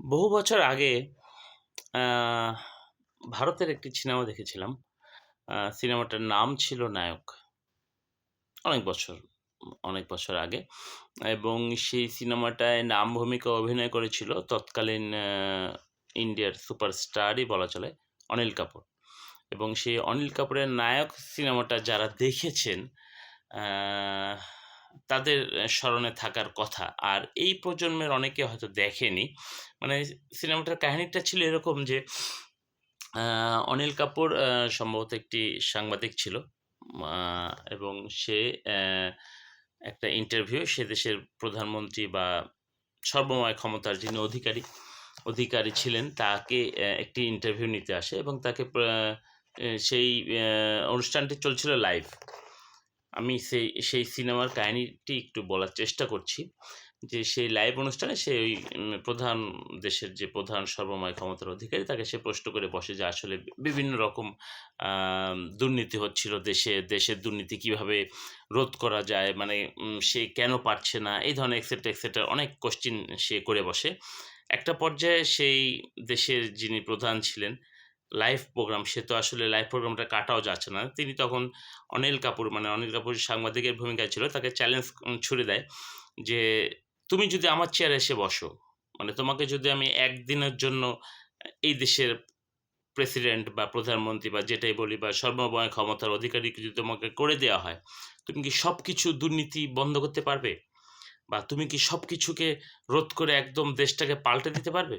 বহু বছর আগে ভারতের একটি সিনেমা দেখেছিলাম। সিনেমাটার নাম ছিল 'নায়ক'। অনেক বছর অনেক বছর আগে এবং সেই সিনেমাটায় নাম ভূমিকায় অভিনয় করেছিল তৎকালীন ইন্ডিয়ার সুপারস্টারই বলা চলে, অনিল কাপুর। এবং সেই অনিল কাপুরের 'নায়ক' সিনেমাটা যারা দেখেছেন তাদের স্মরণে থাকার কথা। আর এই প্রজন্মের অনেকে হয়তো দেখেনি। মানে সিনেমাটার কাহিনীটা ছিল এরকম যে অনিল কাপুর সম্ভবত একটি সাংবাদিক ছিল। এবং সে একটা ইন্টারভিউ সে দেশের প্রধানমন্ত্রী বা সর্বময় ক্ষমতার যিনি অধিকারী, অধিকারী ছিলেন তাকে একটি ইন্টারভিউ নিতে আসে এবং তাকে সেই অনুষ্ঠানটি চলছিল লাইভ। আমি সেই সেই সিনেমার কাহিনীটি একটু বলার চেষ্টা করছি। যে সেই লাইভ অনুষ্ঠানে সে ওই প্রধান দেশের যে প্রধান সর্বময় ক্ষমতার অধিকারী তাকে সে প্রশ্ন করে বসে যে আসলে বিভিন্ন রকম দুর্নীতি হচ্ছিল দেশে, দেশের দুর্নীতি কীভাবে রোধ করা যায়? মানে সে কেন পারছে না? এই ধরনের এক্সেট্রা, এক্সেট্রা অনেক কোয়েশ্চেন সে করে বসে। একটা পর্যায়ে সেই দেশের যিনি প্রধান ছিলেন, লাইভ প্রোগ্রাম সে তো আসলে লাইভ প্রোগ্রামটা কাটাও যাচ্ছে না। তিনি তখন অনিল কাপুর মানে অনিল কাপুর সাংবাদিকের ভূমিকায় ছিল। তাকে চ্যালেঞ্জ ছুড়ে দেয় যে, "তুমি যদি আমার চেয়ারে এসে বসো, মানে তোমাকে যদি আমি একদিনের জন্য এই দেশের প্রেসিডেন্ট বা প্রধানমন্ত্রী বা যেটাই বলি বা সর্বময় ক্ষমতার অধিকারী যদি তোমাকে করে দেওয়া হয়, তুমি কি সব কিছু দুর্নীতি বন্ধ করতে পারবে? বা তুমি কি সব কিছুকে রোধ করে একদম দেশটাকে পাল্টে দিতে পারবে?"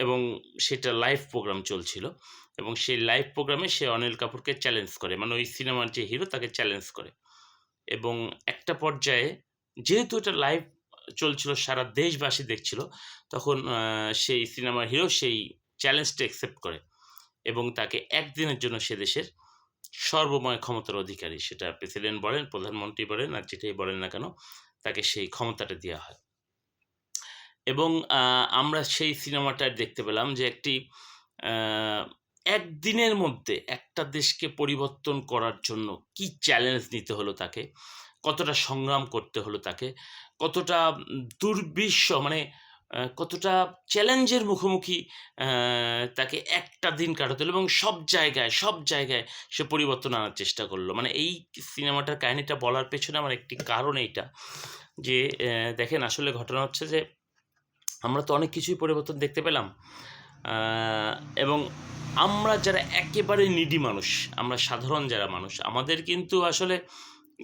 এবং সেটা লাইভ প্রোগ্রাম চলছিল এবং সেই লাইভ প্রোগ্রামে সে অনিল কাপুরকে চ্যালেঞ্জ করে। মানে ওই সিনেমার যে হিরো তাকে চ্যালেঞ্জ করে। এবং একটা পর্যায়ে যেহেতু এটা লাইভ চলছিল সারা দেশবাসী দেখছিল, তখন সেই সিনেমার হিরো সেই চ্যালেঞ্জটা অ্যাকসেপ্ট করে এবং তাকে একদিনের জন্য সে দেশের সর্বময় ক্ষমতার অধিকারী সেটা প্রেসিডেন্ট বলেন, প্রধানমন্ত্রী বলেন আর যেটাই বলেন না কেন, তাকে সেই ক্ষমতাটা দেওয়া হয়। এবং আমরা সেই সিনেমাটায় দেখতে পেলাম যে একটি একদিনের মধ্যে একটা দেশকে পরিবর্তন করার জন্য কি চ্যালেঞ্জ নিতে হলো তাকে, কতটা সংগ্রাম করতে হলো তাকে, কতটা দুর্বিষহ মানে কতটা চ্যালেঞ্জের মুখোমুখি তাকে একটা দিন কাটাতে হলো এবং সব জায়গায়, সব জায়গায় সে পরিবর্তন আনার চেষ্টা করল। মানে এই সিনেমাটার কাহিনিটা বলার পেছনে আমার একটি কারণ এইটা যে দেখেন আসলে ঘটনা হচ্ছে যে আমরা তো অনেক কিছুই পরিবর্তন দেখতে পেলাম। এবং আমরা যারা একেবারে নিডি মানুষ, আমরা সাধারণ যারা মানুষ, আমাদের কিন্তু আসলে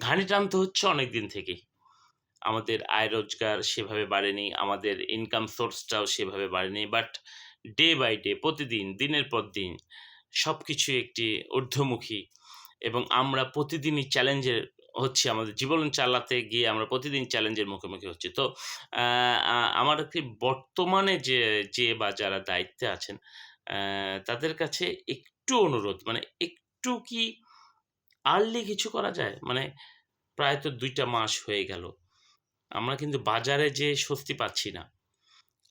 ঘানি টানতে হচ্ছে অনেক দিন থেকেই। আমাদের আয় রোজগার সেভাবে বাড়েনি, আমাদের ইনকাম সোর্সটাও সেভাবে বাড়েনি। বাট ডে বাই ডে প্রতিদিন, দিনের পর দিন সবকিছুই একটি ঊর্ধ্বমুখী এবং আমরা প্রতিদিনই চ্যালেঞ্জের হচ্ছি আমাদের জীবন চালাতে গিয়ে আমরা প্রতিদিন চ্যালেঞ্জের মুখোমুখি হচ্ছি। তো আমার একটি বর্তমানে যে যে বা যারা দায়িত্বে আছেন তাদের কাছে একটু অনুরোধ মানে একটু কি আর্লি কিছু করা যায়? মানে প্রায় তো দুইটা মাস হয়ে গেল। আমরা কিন্তু বাজারে যেয়ে স্বস্তি পাচ্ছি না।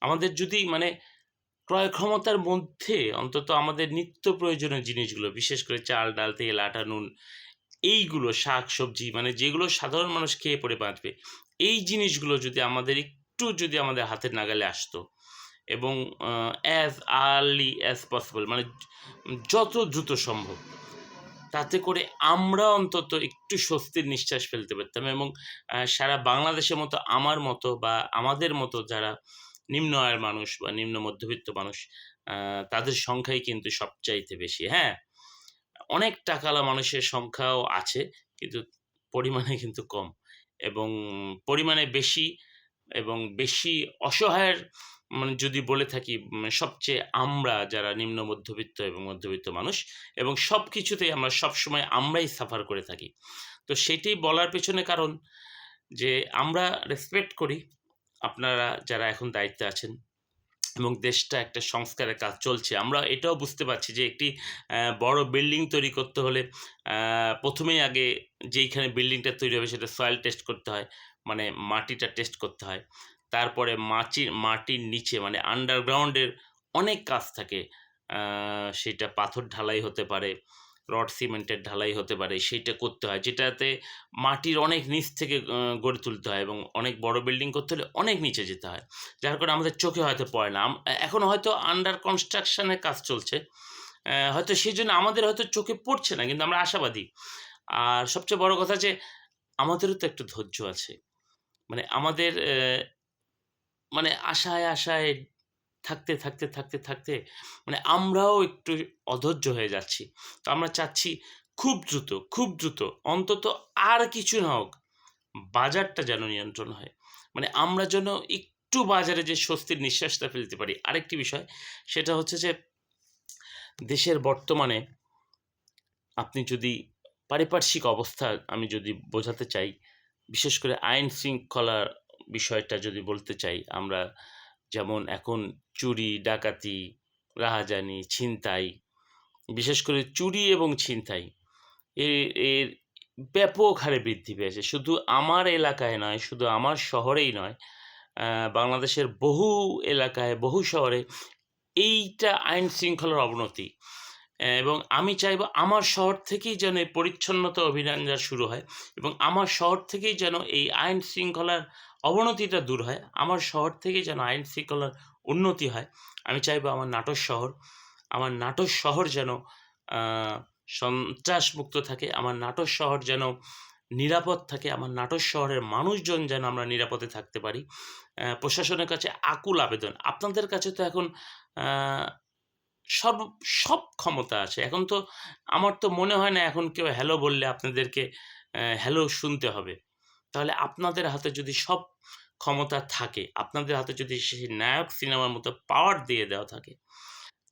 আমাদের যদি মানে ক্রয় ক্ষমতার মধ্যে অন্তত আমাদের নিত্য প্রয়োজনীয় জিনিসগুলো বিশেষ করে চাল, ডাল, তেল, আটা, নুন এইগুলো শাক-সবজি মানে যেগুলো সাধারণ মানুষ খেয়ে পরে বাঁচবে, এই জিনিসগুলো যদি আমাদের একটু যদি আমাদের হাতের নাগালে আসতো এবং অ্যাজ আর্লি অ্যাজ পসিবল মানে যত দ্রুত সম্ভব। তাতে করে আমরা অন্তত একটু স্বস্তির নিঃশ্বাস ফেলতে পারতাম এবং সারা বাংলাদেশের মতো আমার মতো বা আমাদের মতো যারা নিম্ন আয়ের মানুষ বা নিম্ন মধ্যবিত্ত মানুষ তাদের সংখ্যাই কিন্তু সবচাইতে বেশি, হ্যাঁ? অনেক টাকালা মানুষের সংখ্যাও আছে, কিন্তু পরিমাণে কিন্তু কম এবং পরিমাণে বেশি এবং বেশি অসহায়ের মানে যদি বলে থাকি সবচেয়ে আমরা যারা নিম্ন মধ্যবিত্ত এবং মধ্যবিত্ত মানুষ, এবং সবকিছুতেই আমরা সবসময় আমরাই সাফার করে থাকি। তো সেটাই বলার পেছনে কারণ যে আমরা রেসপেক্ট করি, আপনারা যারা এখন দায়িত্বে আছেন এবং দেশটা একটা সংস্কারের কাজ চলছে। আমরা এটাও বুঝতে পারছি যে একটি বড় বিল্ডিং তৈরি করতে হলে প্রথমেই আগে যেইখানে বিল্ডিংটা তৈরি হবে সেটা সয়েল টেস্ট করতে হয়। মানে মাটিটা টেস্ট করতে হয়। তারপরে মাচির মাটির নিচে মানে আন্ডারগ্রাউন্ডের অনেক কাজ থাকে। সেটা পাথর ঢালাই হতে পারে, রড সিমেন্টের ঢালাই হতে পারে, সেইটা করতে হয়। যেটাতে মাটির অনেক নিচ থেকে গড়ে তুলতে হয় এবং অনেক বড় বিল্ডিং করতে হলে অনেক নিচে যেতে হয়। যার কারণে আমাদের চোখে হয়তো পড়ে না। এখন হয়তো আন্ডার কনস্ট্রাকশনের কাজ চলছে। হয়তো সেই জন্য আমাদের হয়তো চোখে পড়ছে না, কিন্তু আমরা আশাবাদী। আর সবচেয়ে বড় কথা যে, আমাদেরও তো একটু ধৈর্য আছে। মানে আমাদের মানে আশায় আশায় থাকতে থাকতে থাকতে থাকতে মানে আমরাও একটু অধৈর্য হয়ে যাচ্ছি। তো আমরা চাচ্ছি খুব দ্রুত খুব দ্রুত, অন্তত আর কিছু না হোক বাজারটা যেন নিয়ন্ত্রণ হয়। মানে আমরা যেন একটু বাজারে যে স্বস্তির নিঃশ্বাসটা ফেলতে পারি। আরেকটি বিষয়, সেটা হচ্ছে যে দেশের বর্তমানে আপনি যদি পারিপার্শ্বিক অবস্থা আমি যদি বোঝাতে চাই, বিশেষ করে আইন শৃঙ্খলার বিষয়টা যদি বলতে চাই, আমরা যেমন এখন চুরি, ডাকাতি, রাহাজানি, ছিনতাই, বিশেষ করে চুরি এবং ছিনতাই এর এর ব্যাপক হারে বৃদ্ধি পেয়েছে। শুধু আমার এলাকায় নয়, শুধু আমার শহরেই নয় বাংলাদেশের বহু এলাকায়, বহু শহরে এইটা আইন শৃঙ্খলার অবনতি। এবং আমি চাইব আমার শহর থেকেই যেন এই পরিচ্ছন্নতা অভিযান যা শুরু হয় এবং আমার শহর থেকেই যেন এই আইন শৃঙ্খলার অবনতিটা দূর হয় আমার শহর থেকেই যেন আইন শৃঙ্খলার উন্নতি হয়। আমি চাইব আমার নাটোর শহর আমার নাটোর শহর যেন আহ, সন্ত্রাসমুক্ত থাকে আমার নাটোর শহর যেন নিরাপদ থাকে আমার নাটোর শহরের মানুষজন যেন আমরা নিরাপদে থাকতে পারি। প্রশাসনের কাছে আকুল আবেদন। আপনাদের কাছে তো এখন সব সব ক্ষমতা আছে। এখন তো আমার তো মনে হয় না এখন কেউ হ্যালো বললে আপনাদেরকে হ্যালো শুনতে হবে। তাহলে আপনাদের হাতে যদি সব ক্ষমতা থাকে, আপনাদের হাতে যদি সেই নায়ক সিনেমার মতো পাওয়ার দিয়ে দেওয়া থাকে,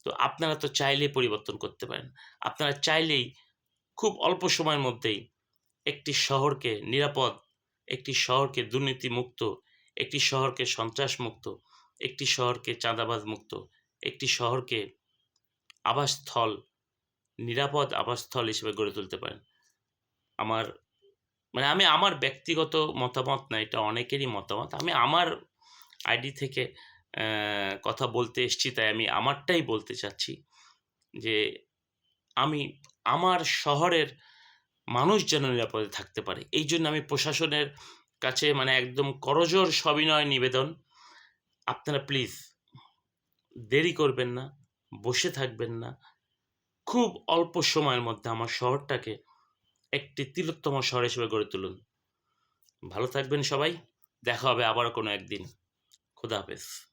তো আপনারা তো চাইলেই পরিবর্তন করতে পারেন। আপনারা চাইলেই খুব অল্প সময়ের মধ্যেই একটি শহরকে নিরাপদ, একটি শহরকে দুর্নীতিমুক্ত, একটি শহরকে সন্ত্রাসমুক্ত, একটি শহরকে চাঁদাবাজ মুক্ত একটি শহরকে আবাসস্থল, নিরাপদ আবাসস্থল হিসেবে গড়ে তুলতে পারেন। আমার মানে আমি আমার ব্যক্তিগত মতামত না, এটা অনেকেরই মতামত। আমি আমার আইডি থেকে কথা বলতে এসছি, তাই আমি আমারটাই বলতে চাচ্ছি যে আমি, আমার শহরের মানুষ যেন নিরাপদে থাকতে পারে। এই জন্য আমি প্রশাসনের কাছে মানে একদম করজোর সবিনয় নিবেদন, আপনারা প্লিজ দেরি করবেন না। বসে থাকবেন না। খুব অল্প সময়ের মধ্যে আমার শহরটাকে একটি তিলোত্তম শহর হিসেবে গড়ে তুলুন। ভালো থাকবেন সবাই। দেখা হবে আবার কোনো একদিন। খুদা হাফেজ।